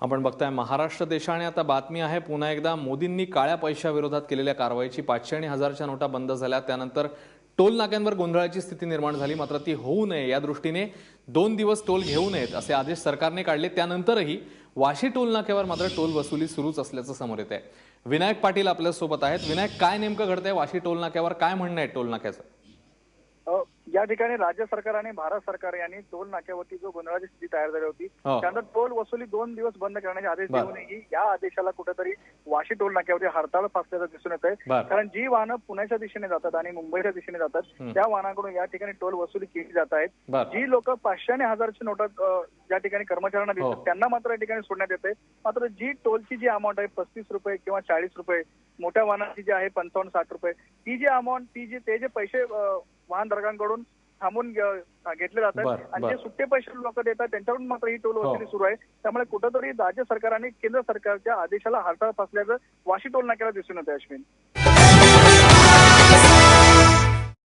आपण बघताय महाराष्ट्र देशाने आता बातमी आहे पुन्हा एकदा मोदींनी काळ्या पैशाविरोधात केलेल्या कारवाईची पाचशे आणि हजारच्या नोटा बंद झाल्या. त्यानंतर टोल नाक्यांवर गोंधळाची स्थिती निर्माण झाली. मात्र ती होऊ नये. या दृष्टीने दोन दिवस टोल घेऊ नयेत असे आदेश सरकारने काढले. त्यानंतरही वाशी टोल नाक्यावर मात्र टोल वसुली सुरूच असल्याचं समोर येत आहे विनायक पाटील आपल्यासोबत आहेत. विनायक काय नेमकं घडतंय? वाशी टोल नाक्यावर काय म्हणणं आहे टोल नाक्याचं? या ठिकाणी राज्य सरकार आणि भारत सरकार यांनी टोल नाक्यावरती जो गोंधळाची स्थिती तयार झाली होती हो. त्यानंतर टोल वसुली दोन दिवस बंद करण्याचे आदेश. देऊनही या आदेशाला कुठेतरी वाशी टोल नाक्यावरती हरताळ फासल्याचं दिसून येत आहे. कारण जी वाहनं पुण्याच्या दिशेने जातात आणि मुंबईच्या दिशेने जातात त्या वाहनाकडून या ठिकाणी टोल वसुली केली जात आहेत. जी लोक पाचशे आणि हजारची नोटा अ, या ठिकाणी कर्मचाऱ्यांना हो. दिसतात त्यांना मात्र या ठिकाणी सोडण्यात येते मात्र जी टोलची जी अमाऊंट आहे पस्तीस रुपये किंवा चाळीस रुपये मोठ्या वाहनाची जी आहे पंचावन्न साठ रुपये ती जी अमाऊंट ती जी ते जे पैसे अ, वाहनधारकांकडून थांबून घेतले जातात आणि. जे सुट्टे पैसे लोक देतात त्यांच्याकडून मात्र ही टोल वसुली हो. सुरू आहे त्यामुळे कुठंतरी राज्य सरकार आणि केंद्र सरकारच्या आदेशाला हरताळ फासल्याचं वाशी टोल नाक्याला दिसून येतं अश्विन